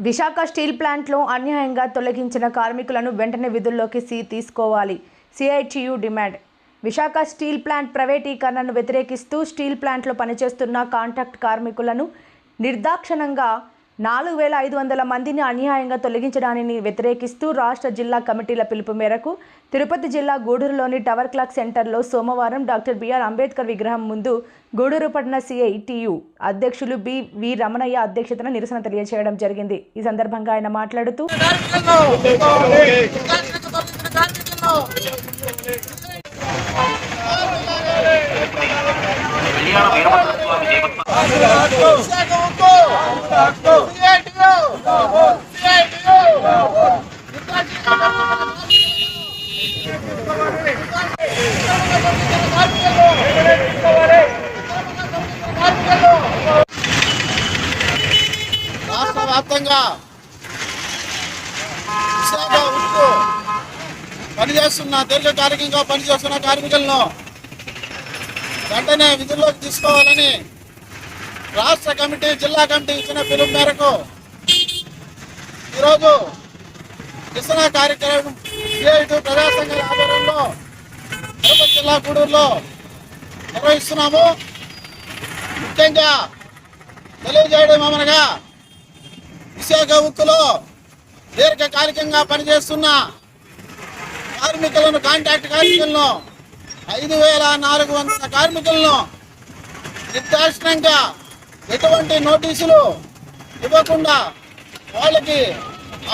Visakha steel ప్లాంట్లో అన్యాయంగా తొలగించిన కార్మికులను వెంటనే విధుల్లోకి సీ తీసుకోవాలి. CITU demand. Visakha steel plant ప్రైవేటీకరణను వ్యతిరేకిస్తూ స్టీల్ ప్లాంట్లో పనిచేస్తున్న కాంట్రాక్ట్ కార్మికులను నిర్దాక్షణంగా నాలుగు వేల ఐదు వందల మందిని అన్యాయంగా తొలగించడాన్ని వ్యతిరేకిస్తూ రాష్ట్ర జిల్లా కమిటీల పిలుపు మేరకు తిరుపతి జిల్లా గూడూరులోని టవర్ క్లాక్ సెంటర్లో సోమవారం డాక్టర్ బిఆర్ అంబేద్కర్ విగ్రహం ముందు గూడూరు పట్టణ సిఐటియు అధ్యక్షులు బి వి రమణయ్య అధ్యక్షతన నిరసన తెలియజేయడం జరిగింది ఈ సందర్భంగా ఆయన మాట్లాడుతూ స్వామి దేవస్థానం రాష్ట్ర వ్యాప్తంగా విశాఖ ఉక్కు పనిచేస్తున్న దీర్ఘకాలికంగా పనిచేస్తున్న కార్మికులను వెంటనే విధుల్లోకి తీసుకోవాలని రాష్ట్ర కమిటీ జిల్లా కమిటీ ఇచ్చిన పిలుపు మేరకు ఈరోజు నిరసన కార్యక్రమం సిఐటి ప్రజా సంఘాల ఆధ్వర్యంలో తిరుపతి జిల్లా గూడూరులో నిర్వహిస్తున్నాము. ముఖ్యంగా తెలియజేయడం ఏమనగా విశాఖ ఉక్కులో దీర్ఘకాలికంగా పనిచేస్తున్న కార్మికులను కాంట్రాక్ట్ కార్మికులను ఐదు వేల నాలుగు వందల కార్మికులను నిర్దాక్షిణంగా ఎటువంటి నోటీసులు ఇవ్వకుండా వాళ్ళకి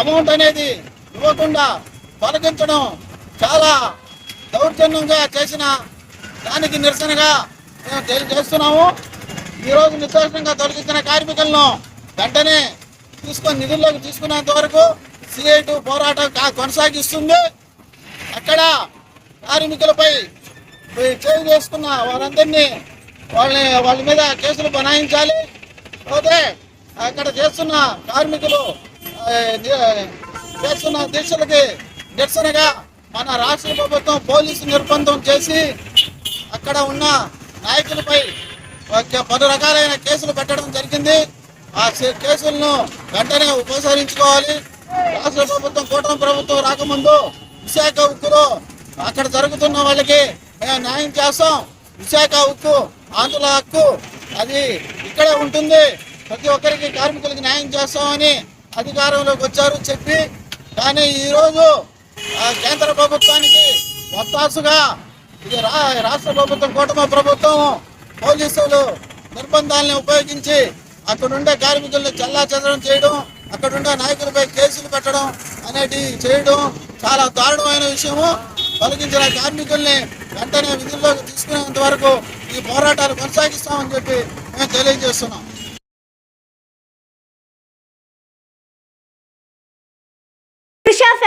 అమౌంట్ అనేది ఇవ్వకుండా తొలగించడం చాలా దౌర్జన్యంగా చేసిన దానికి నిరసనగా మేము తెలియజేస్తున్నాము. ఈరోజు నిర్దాక్షిణంగా తొలగించిన కార్మికులను వెంటనే తీసుకొని నిధుల్లోకి తీసుకునేంత వరకు సిఐటు పోరాటం కొనసాగిస్తుంది. అక్కడ కార్మికులపై చేయి చేసుకున్న వారందరినీ వాళ్ళని వాళ్ళ మీద కేసులు బనాయించాలి. పోతే అక్కడ చేస్తున్న కార్మికులు చేస్తున్న దీక్షలకి నిరసనగా మన రాష్ట్ర ప్రభుత్వం పోలీసు నిర్బంధం చేసి అక్కడ ఉన్న నాయకులపై ఒక పలు రకాలైన కేసులు పెట్టడం జరిగింది. ఆ కేసులను వెంటనే ఉపసరించుకోవాలి రాష్ట్ర ప్రభుత్వం కూటమి ప్రభుత్వం రాకముందు విశాఖ ఉక్కులో అక్కడ జరుగుతున్న వాళ్ళకి మేము న్యాయం చేస్తాం. విశాఖ ఉక్కు ఆంధ్రుల హక్కు అది ఇక్కడే ఉంటుంది. ప్రతి ఒక్కరికి కార్మికులకి న్యాయం చేస్తామని అధికారంలోకి వచ్చారు చెప్పి కానీ ఈరోజు కేంద్ర ప్రభుత్వానికి మొత్తాసుగా ఇది రా రాష్ట్ర ప్రభుత్వం కూటమి ప్రభుత్వం పోలీసులు నిర్బంధాలను ఉపయోగించి అక్కడుండే కార్మికులను చల్లా చెదరం చేయడం అక్కడుండే నాయకులపై కేసులు పెట్టడం అనేటివి చేయడం చాలా దారుణమైన విషయము. తొలగించిన కార్మికుల్ని వెంటనే విధుల్లోకి తీసుకునేంత వరకు ఈ పోరాటాలు కొనసాగిస్తామని చెప్పి మేము తెలియజేస్తున్నాం.